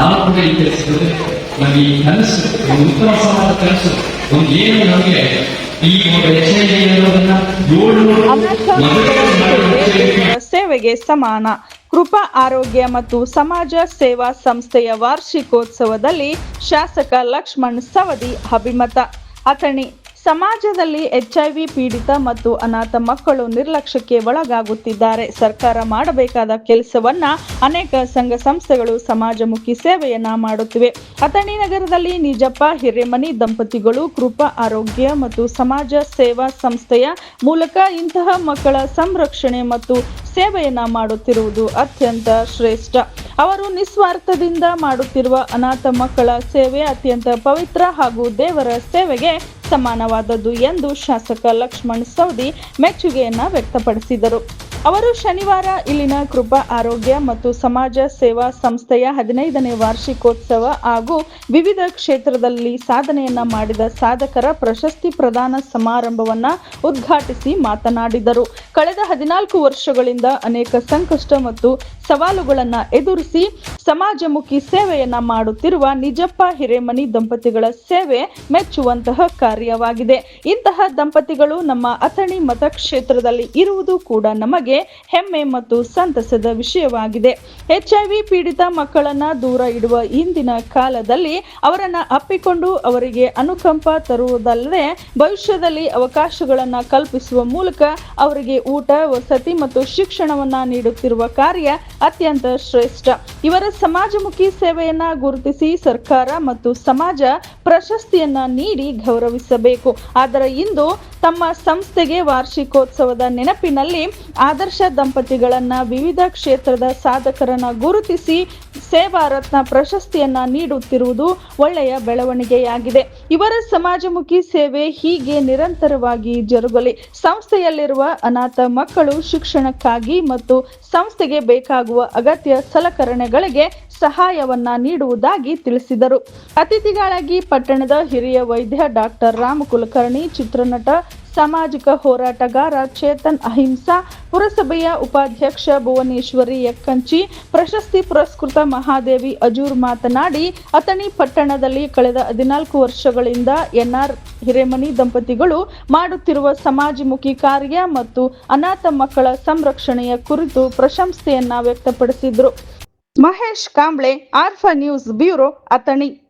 ಈ ಕೆಲಸದಲ್ಲಿ ನಮಗೆ ಈ ಕನಸು ಒಂದು ಉತ್ತಮ ಸಮಾಜ ಕನಸು. ಒಂದು ಏನು ನಮಗೆ ಈ ಒಂದು ಎಚ್ ಐ ದೇವರ ಸೇವೆಗೆ ಸಮಾನ. ಕೃಪಾ, ಆರೋಗ್ಯ ಮತ್ತು ಸಮಾಜ ಸೇವಾ ಸಂಸ್ಥೆಯ ವಾರ್ಷಿಕೋತ್ಸವದಲ್ಲಿ ಶಾಸಕ ಲಕ್ಷ್ಮಣ್ ಸವದಿ ಅಭಿಮತ. ಅಥಣಿ ಸಮಾಜದಲ್ಲಿ ಎಚ್ಐವಿ ಪೀಡಿತ ಮತ್ತು ಅನಾಥ ಮಕ್ಕಳು ನಿರ್ಲಕ್ಷ್ಯಕ್ಕೆ ಒಳಗಾಗುತ್ತಿದ್ದಾರೆ. ಸರ್ಕಾರ ಮಾಡಬೇಕಾದ ಕೆಲಸವನ್ನ ಅನೇಕ ಸಂಘ ಸಂಸ್ಥೆಗಳು, ಸಮಾಜಮುಖಿ ಸೇವೆಯನ್ನ ಮಾಡುತ್ತಿವೆ. ಅಥಣಿ ನಗರದಲ್ಲಿ ನಿಜಪ್ಪ, ಹಿರೇಮನಿ ದಂಪತಿಗಳು ಕೃಪಾ ಆರೋಗ್ಯ ಮತ್ತು ಸಮಾಜ ಸೇವಾ ಸಂಸ್ಥೆಯ ಮೂಲಕ ಇಂತಹ ಮಕ್ಕಳ ಸಂರಕ್ಷಣೆ ಮತ್ತು ಸೇವೆಯನ್ನ ಮಾಡುತ್ತಿರುವುದು ಅತ್ಯಂತ ಶ್ರೇಷ್ಠ. ಅವರು ನಿಸ್ವಾರ್ಥದಿಂದ ಮಾಡುತ್ತಿರುವ ಅನಾಥ ಮಕ್ಕಳ ಸೇವೆ ಅತ್ಯಂತ ಪವಿತ್ರ ಹಾಗೂ ದೇವರ ಸೇವೆಗೆ ಸಮಾನವಾದದ್ದು ಎಂದು ಶಾಸಕ ಲಕ್ಷ್ಮಣ್ ಸವದಿ ಮೆಚ್ಚುಗೆಯನ್ನ ವ್ಯಕ್ತಪಡಿಸಿದರು. ಅವರು ಶನಿವಾರ ಇಲ್ಲಿನ ಕೃಪಾ ಆರೋಗ್ಯ ಮತ್ತು ಸಮಾಜ ಸೇವಾ ಸಂಸ್ಥೆಯ ಹದಿನೈದನೇ ವಾರ್ಷಿಕೋತ್ಸವ ಹಾಗೂ ವಿವಿಧ ಕ್ಷೇತ್ರದಲ್ಲಿ ಸಾಧನೆಯನ್ನ ಮಾಡಿದ ಸಾಧಕರ ಪ್ರಶಸ್ತಿ ಪ್ರದಾನ ಸಮಾರಂಭವನ್ನ ಉದ್ಘಾಟಿಸಿ ಮಾತನಾಡಿದರು. ಕಳೆದ ಹದಿನಾಲ್ಕು ವರ್ಷಗಳಿಂದ ಅನೇಕ ಸಂಕಷ್ಟ ಮತ್ತು ಸವಾಲುಗಳನ್ನ ಎದುರಿಸಿ ಸಮಾಜಮುಖಿ ಸೇವೆಯನ್ನ ಮಾಡುತ್ತಿರುವ ನಿಜಪ್ಪ ಹಿರೇಮನಿ ದಂಪತಿಗಳ ಸೇವೆ ಮೆಚ್ಚುವಂತಹ ಕಾರ್ಯವಾಗಿದೆ. ಇಂತಹ ದಂಪತಿಗಳು ನಮ್ಮ ಅಥಣಿ ಮತಕ್ಷೇತ್ರದಲ್ಲಿ ಇರುವುದು ಕೂಡ ನಮಗೆ ಹೆಮ್ಮೆ ಮತ್ತು ಸಂತಸದ ವಿಷಯವಾಗಿದೆ. ಎಚ್ಐವಿ ಪೀಡಿತ ಮಕ್ಕಳನ್ನ ದೂರ ಇಡುವ ಇಂದಿನ ಕಾಲದಲ್ಲಿ ಅವರನ್ನ ಅಪ್ಪಿಕೊಂಡು ಅವರಿಗೆ ಅನುಕಂಪ ತರುವುದಲ್ಲದೆ ಭವಿಷ್ಯದಲ್ಲಿ ಅವಕಾಶಗಳನ್ನ ಕಲ್ಪಿಸುವ ಮೂಲಕ ಅವರಿಗೆ ಊಟ, ವಸತಿ ಮತ್ತು ಶಿಕ್ಷಣವನ್ನ ನೀಡುತ್ತಿರುವ ಕಾರ್ಯ ಅತ್ಯಂತ ಶ್ರೇಷ್ಠ. ಇವರ ಸಮಾಜಮುಖಿ ಸೇವೆಯನ್ನ ಗುರುತಿಸಿ ಸರ್ಕಾರ ಮತ್ತು ಸಮಾಜ ಪ್ರಶಸ್ತಿಯನ್ನ ನೀಡಿ ಗೌರವಿಸಬೇಕು. ಆದರೆ ಇಂದು ತಮ್ಮ ಸಂಸ್ಥೆಗೆ ವಾರ್ಷಿಕೋತ್ಸವದ ನೆನಪಿನಲ್ಲಿ ಆದರ್ಶ ದಂಪತಿಗಳನ್ನ ವಿವಿಧ ಕ್ಷೇತ್ರದ ಸಾಧಕರನ್ನ ಗುರುತಿಸಿ ಸೇವಾ ರತ್ನ ಪ್ರಶಸ್ತಿಯನ್ನ ನೀಡುತ್ತಿರುವುದು ಒಳ್ಳೆಯ ಬೆಳವಣಿಗೆಯಾಗಿದೆ. ಇವರ ಸಮಾಜಮುಖಿ ಸೇವೆ ಹೀಗೆ ನಿರಂತರವಾಗಿ ಜರುಗಲಿ. ಸಂಸ್ಥೆಯಲ್ಲಿರುವ ಅನಾಥ ಮಕ್ಕಳು ಶಿಕ್ಷಣಕ್ಕಾಗಿ ಮತ್ತು ಸಂಸ್ಥೆಗೆ ಬೇಕಾಗುವ ಅಗತ್ಯ ಸಲಕರಣೆಗಳಿಗೆ ಸಹಾಯವನ್ನ ನೀಡುವುದಾಗಿ ತಿಳಿಸಿದರು. ಅತಿಥಿಗಳಾಗಿ ಪಟ್ಟಣದ ಹಿರಿಯ ವೈದ್ಯ ಡಾಕ್ಟರ್ ರಾಮ್ ಕುಲಕರ್ಣಿ ಚಿತ್ರನಟ, ಸಾಮಾಜಿಕ ಹೋರಾಟಗಾರ ಚೇತನ್ ಅಹಿಂಸಾ, ಪುರಸಭೆಯ ಉಪಾಧ್ಯಕ್ಷ ಭುವನೇಶ್ವರಿ ಯಕ್ಕಂಚಿ, ಪ್ರಶಸ್ತಿ ಪುರಸ್ಕೃತ ಮಹಾದೇವಿ ಅಜೂರ್ ಮಾತನಾಡಿ, ಅಥಣಿ ಪಟ್ಟಣದಲ್ಲಿ ಕಳೆದ ಹದಿನಾಲ್ಕು ವರ್ಷಗಳಿಂದ ಎನ್ಆರ್ ಹಿರೇಮನಿ ದಂಪತಿಗಳು ಮಾಡುತ್ತಿರುವ ಸಮಾಜಮುಖಿ ಕಾರ್ಯ ಮತ್ತು ಅನಾಥ ಮಕ್ಕಳ ಸಂರಕ್ಷಣೆಯ ಕುರಿತು ಪ್ರಶಂಸೆಯನ್ನ ವ್ಯಕ್ತಪಡಿಸಿದ್ರು. ಮಹೇಶ್ ಕಾಂಬ್ಳೆ ಆರ್ಫ ನ್ಯೂಸ್ ಬ್ಯೂರೋ ಅಥಣಿ.